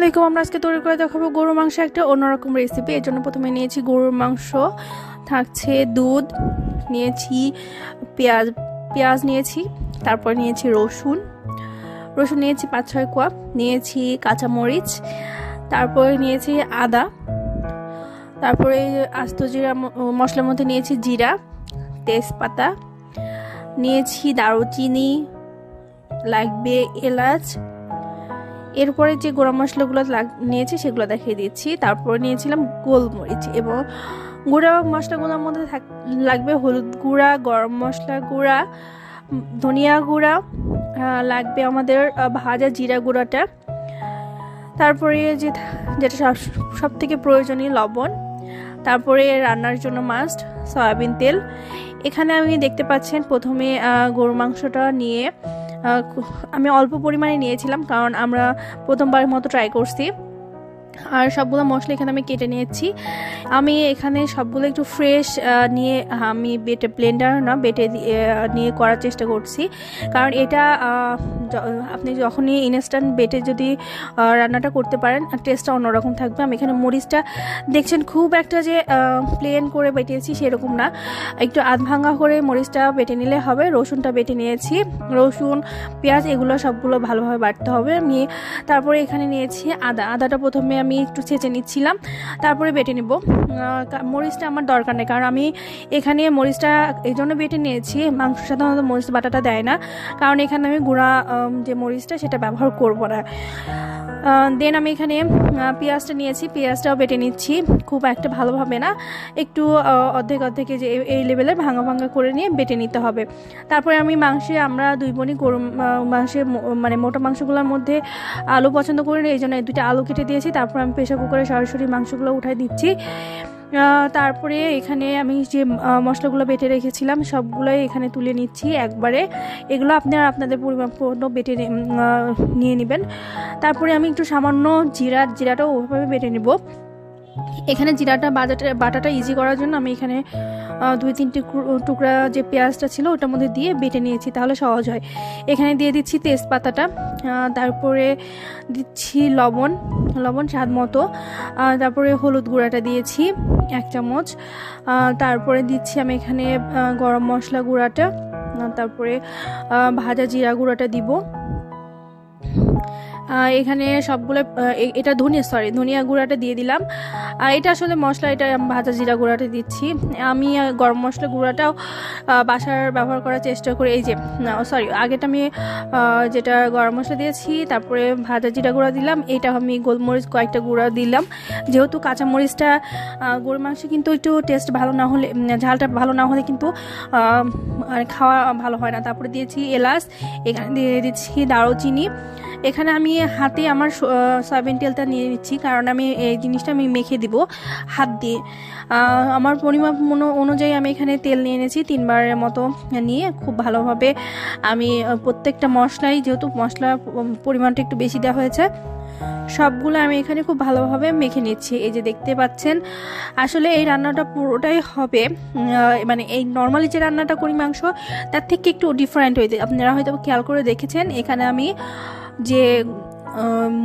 আলাইকুম, আমরা আজকে তৈরি করে দেখাবো গরুর মাংস একটা অন্যরকম রেসিপি এর জন্য প্রথমে নিয়েছি গরুর মাংস, থাকছে দুধ, নিয়েছি পেঁয়াজ পেঁয়াজ নিয়েছি, তারপর নিয়েছি রসুন। রসুন নিয়েছি পাঁচ ছয় কোয়াপ নিয়েছি কাঁচামরিচ, তারপরে নিয়েছি আদা, তারপরে আস্ত জিরা মশলার মধ্যে নিয়েছি জিরা, তেজপাতা, নিয়েছি দারুচিনি, লাগবে এলাচ এরপরে যে গোড়া মশলাগুলো লাগ- নিয়েছি সেগুলো দেখিয়ে দিচ্ছি। তারপরে নিয়েছিলাম গোলমরিচ এবং গুঁড়া মশলাগুলোর মধ্যে লাগবে হলুদ গুঁড়া, গরম মশলা গুঁড়া, ধনিয়া গুঁড়া লাগবে আমাদের ভাজা জিরা গুঁড়াটা। তারপরে যে যেটা সব সব থেকে প্রয়োজনীয় লবণ। তারপরে রান্নার জন্য মাস্ট সয়াবিন তেল। এখানে আমি দেখতে পাচ্ছেন প্রথমে গরুর মাংসটা নিয়ে আমি অল্প পরিমাণে নিয়েছিলাম কারণ আমরা প্রথমবার মতো ট্রাই করছি। আর সবগুলো মশলা এখানে আমি কেটে নিয়েছি। আমি এখানে সবগুলো একটু ফ্রেশ নিয়ে, আমি বেটে ব্লেন্ডার না, বেটে নিয়ে করার চেষ্টা করছি। কারণ এটা আপনি যখনই ইনস্ট্যান্ট বেটে যদি রান্নাটা করতে পারেন টেস্টটা অন্যরকম থাকবে। আমি এখানে মরিচটা, দেখছেন খুব একটা যে প্লেন করে বেটেছি সেরকম না। একটু আধ ভাঙা করে মরিচটা বেটে নিলে হবে, রসুনটা বেটে নিয়েছি। রসুন, পেঁয়াজ, এগুলো সবগুলো ভালোভাবে বাটতে হবে। আমি তারপরে এখানে নিয়েছি আদা। আদাটা প্রথমে আমি একটু ছেঁচে নিচ্ছিলাম, তারপরে বেটে নিব। মরিচটা আমার দরকার নেই, কারণ আমি এখানে মরিচটা এই জন্য বেটে নিয়েছি, মাংস সাধারণত মরিচ বাটাটা দেয় না, কারণ এখানে আমি গুঁড়া যে মরিচটা সেটা ব্যবহার করব না। দেন আমি এখানে পেঁয়াজটা নিয়েছি, পেঁয়াজটাও বেটে নিচ্ছি, খুব একটা ভালোভাবে না, একটু অর্ধেক অর্ধেকে যে, এই- লেভেলের ভাঙা ভাঙা করে নিয়ে বেটে নিতে হবে। তারপরে আমি মাংসে আমরা দুই বোনই গরু মাংসে মানে মোটা মাংসগুলোর মধ্যে আলু পছন্দ করি এই জন্য দুইটা আলু কেটে দিয়েছি, তারপর আমি প্রেশার কুকারে সরাসরি মাংসগুলো উঠাই দিচ্ছি। তারপরে এখানে আমি যে মশলাগুলো বেটে রেখেছিলাম সবগুলোই এখানে তুলে নিচ্ছি একবারে। এগুলো আপনারা আপনাদের পরিমাণ বেটে নিয়ে নেবেন। তারপরে আমি একটু সামান্য জিরা, জিরাটাও ওভাবে বেটে নেব। এখানে জিরাটা, বাজাটা, বাটাটা ইজি করার জন্য আমি এখানে দুই তিনটি টুকরা যে পেঁয়াজটা ছিল ওটার মধ্যে দিয়ে বেটে নিয়েছি, তাহলে সহজ হয়। এখানে দিয়ে দিচ্ছি তেজপাতাটা। তারপরে দিচ্ছি লবণ লবণ স্বাদ মতো। তারপরে হলুদ গুঁড়াটা দিয়েছি, এক চামচ। তারপরে দিচ্ছি আমি এখানে গরম মশলা গুঁড়াটা। তারপরে ভাজা জিরা গুঁড়াটা দিব। এখানে সবগুলো এটা ধনিয়া সরি ধনিয়া গুঁড়াটা দিয়ে দিলাম। আর এটা আসলে মশলা, এটা ভাজা জিরা গুঁড়াটা দিচ্ছি। আমি গরম মশলা গুঁড়াটাও বাসার ব্যবহার করার চেষ্টা করি। এই যে সরি আগেটা আমি যেটা গরম মশলা দিয়েছি, তারপরে ভাজা জিরা গুঁড়া দিলাম। এটা আমি গোলমরিচ কয়েকটা গুঁড়া দিলাম। যেহেতু কাঁচামরিচটা গরুর মাংস কিন্তু একটু টেস্ট ভালো না হলে ঝালটা ভালো না হলে কিন্তু মানে খাওয়া ভালো হয় না। তারপরে দিয়েছি এলাচ, এখানে দিয়ে দিচ্ছি দারুচিনি। এখানে আমি হাতে আমার সয়াবিন তেলটা নিয়ে নিচ্ছি, কারণ আমি এই জিনিসটা আমি মেখে দিব হাত দিয়ে। আমার পরিমাপ মনো- অনুযায়ী আমি এখানে তেল নিয়ে এনেছি, তিনবারের মতো নিয়ে খুব ভালোভাবে আমি প্রত্যেকটা মশলাই, যেহেতু মশলা প- পরিমাণটা একটু বেশি দেওয়া হয়েছে, সবগুলো আমি এখানে খুব ভালোভাবে মেখে নিচ্ছি। এই যে দেখতে পাচ্ছেন, আসলে এই রান্নাটা পুরোটাই হবে মানে এই নর্মালি যে রান্নাটা করি মাংস, তার থেকে একটু ডিফারেন্ট হয়েছে আপনারা হয়তো খেয়াল করে দেখেছেন, এখানে আমি যে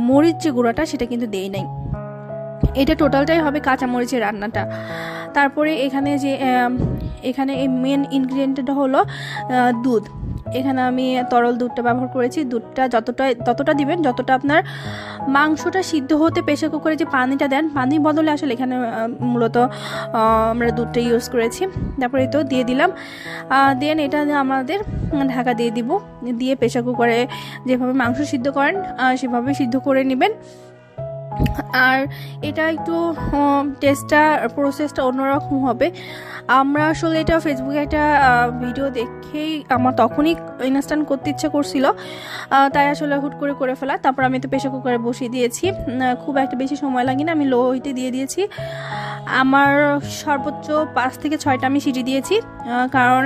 মরিচ যে গুঁড়াটা সেটা কিন্তু দেই নাই। এটা টোটালটাই হবে কাঁচা মরিচের রান্নাটা। তারপরে এখানে যে এখানে এই মেন ইনগ্রিডিয়েন্টটা হলো দুধ। এখানে আমি তরল দুধটা ব্যবহার করেছি। দুধটা যতটা ততটা দিবেন, যতটা আপনার মাংসটা সিদ্ধ হতে প্রেশার কুকারে যে পানিটা দেন, পানির বদলে আসলে এখানে মূলত আমরা দুধটা ইউজ করেছি। তারপরে তো দিয়ে দিলাম। দেন এটা আমাদের ঢাকা দিয়ে দিব। দিয়ে প্রেশার কুকারে যেভাবে মাংস সিদ্ধ করেন সেভাবে সিদ্ধ করে নেবেন। আর এটা একটু টেস্টটা প্রসেসটা অন্যরকম হবে। আমরা আসলে এটা ফেসবুকে একটা ভিডিও দেখেই আমার তখনই ইনস্ট্যান্ট করতে ইচ্ছা করছিল। তাই আসলে হুট করে করে ফেলা। তারপর আমি তো প্রেশার কুকারে বসিয়ে দিয়েছি। খুব একটা বেশি সময় লাগে না আমি লো হিটে দিয়ে দিয়েছি। আমার সর্বোচ্চ পাঁচ থেকে ছয়টা আমি সিটি দিয়েছি কারণ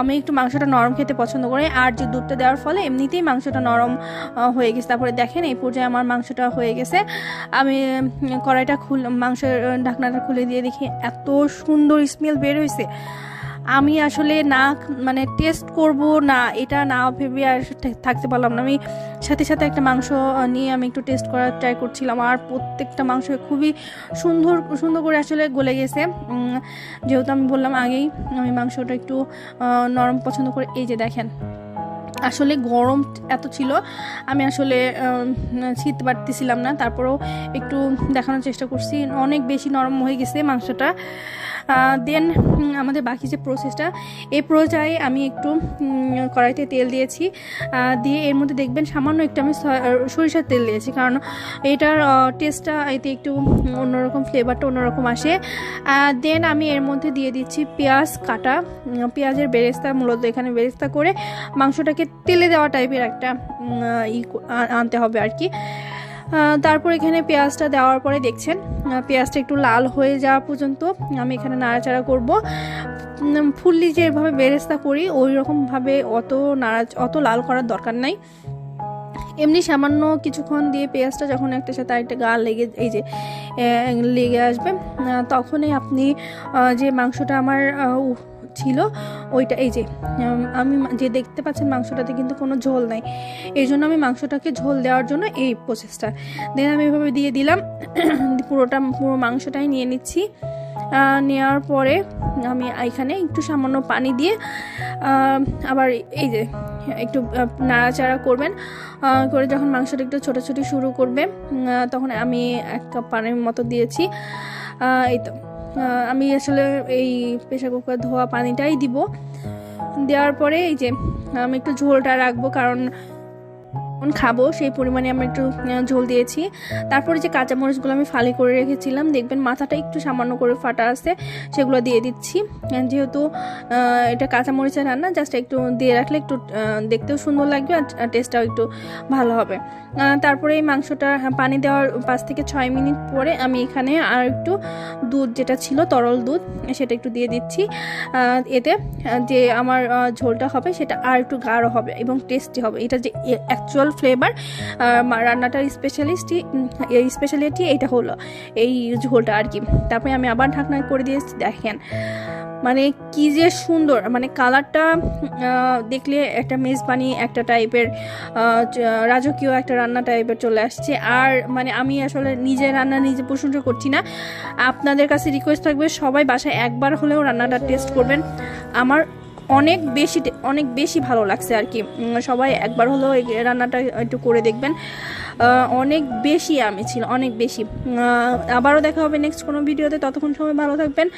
আমি একটু মাংসটা নরম খেতে পছন্দ করি, আর যে দুধটা দেওয়ার ফলে এমনিতেই মাংসটা নরম হয়ে গেছে। তারপরে দেখেন এই পর্যায়ে আমার মাংসটা হয়ে গেছে। আমি কড়াইটা খুল, মাংসের ঢাকনাটা খুলে দিয়ে দেখি এত সুন্দর স্মেল বের হয়েছে আমি আসলে না মানে টেস্ট করব না, এটা না ভেবে আর থাকতে পারলাম না। আমি সাথে সাথে একটা মাংস নিয়ে আমি একটু টেস্ট করার ট্রাই করছিলাম আর প্রত্যেকটা মাংস খুবই সুন্দর সুন্দর করে আসলে গলে গেছে। যেহেতু আমি বললাম আগেই আমি মাংসটা একটু নরম পছন্দ করে, এই যে দেখেন। আসলে গরম এত ছিল, আমি আসলে শীত পারতেছিলাম না। তারপরেও একটু দেখানোর চেষ্টা করছি, অনেক বেশি নরম হয়ে গেছে মাংসটা। দেন আমাদের বাকি যে প্রসেসটা এই পর্যায়ে আমি একটু কড়াইতে তেল দিয়েছি। দিয়ে এর মধ্যে দেখবেন সামান্য একটু আমি সরিষার তেল দিয়েছি, কারণ এটার টেস্টটা এতে একটু অন্যরকম ফ্লেভারটা অন্যরকম আসে। দেন আমি এর মধ্যে দিয়ে দিচ্ছি পেঁয়াজ কাটা। পেঁয়াজের বেরেস্তা, মূলত এখানে বেরেস্তা করে মাংসটাকে তেলে দেওয়া টাইপের একটা ই আনতে হবে আর কি। তারপর এখানে পেঁয়াজটা দেওয়ার পরে দেখছেন পেঁয়াজটা একটু লাল হয়ে যাওয়া পর্যন্ত আমি এখানে নাড়াচাড়া করব। ফুললি যেভাবে বেরেস্তা করি ওই রকমভাবে অত নাড়া অত লাল করার দরকার নাই। এমনি সামান্য কিছুক্ষণ দিয়ে পেঁয়াজটা যখন একটা সাথে আরেকটা গা লেগে এই যে লেগে আসবে তখনই আপনি যে মাংসটা আমার ছিল, ওইটা এই যে আমি যে দেখতে পাচ্ছেন মাংসটাতে কিন্তু কোনো ঝোল নাই। এই জন্য আমি মাংসটাকে ঝোল দেওয়ার জন্য এই প্রসেসটা দেন আমি এভাবে দিয়ে দিলাম, পুরোটা, পুরো মাংসটাই নিয়ে নিচ্ছি। নেওয়ার পরে আমি এখানে একটু সামান্য পানি দিয়ে আবার এই যে, একটু নাড়াচাড়া করবেন। করে যখন মাংসটা একটু ছোটাছুটি শুরু করবে তখন আমি এক কাপ পানির মতো দিয়েছি। এই তো। আমি আসলে এই প্রেশার কুকার ধোয়া পানিটাই দিব। দেওয়ার পরে এই যে, আমি একটু ঝোলটা রাখব কারণ খাব সেই পরিমাণে আমি একটু ঝোল দিয়েছি। তারপরে যে কাঁচামরিচগুলো আমি ফালি করে রেখেছিলাম দেখবেন মাথাটা একটু সামান্য করে ফাটা আছে সেগুলো দিয়ে দিচ্ছি। যেহেতু এটা কাঁচামরিচের রান্না জাস্ট একটু দিয়ে রাখলে একটু দেখতেও সুন্দর লাগবে আর টেস্টটাও একটু ভালো হবে। তারপরে এই মাংসটা হ্যাঁ, পানি দেওয়ার পাঁচ থেকে ছয় মিনিট পরে আমি এখানে আর একটু দুধ যেটা ছিল তরল দুধ সেটা একটু দিয়ে দিচ্ছি। এতে যে আমার ঝোলটা হবে সেটা আর একটু গাঢ় হবে এবং টেস্টি হবে। এটা যে অ্যাকচুয়াল ফ্লেভার রান্নাটার স্পেশালিস্টই এই স্পেশালিটি এইটা হলো, এই ঝোলটা আর কি। তারপরে আমি আবার ঢাকনা করে দিয়েছি দেখেন। মানে কি যে সুন্দর মানে কালারটা দেখলে একটা মেজবানি, একটা টাইপের রাজকীয় একটা রান্না টাইপের চলে আসছে। আর মানে আমি আসলে নিজে রান্না নিজে প্রশংসা করছি না। আপনাদের কাছে রিকোয়েস্ট থাকবে, সবাই বাসায় একবার হলেও রান্নাটা টেস্ট করবেন। আমার অনেক বেশি অনেক বেশি ভালো লাগছে আর কি। সবাই একবার হলেও রান্নাটা একটু করে দেখবেন। অনেক বেশি আমি ছিল, অনেক বেশি। আবারও দেখা হবে নেক্সট কোনো ভিডিওতে। ততক্ষণ সময় ভালো থাকবেন।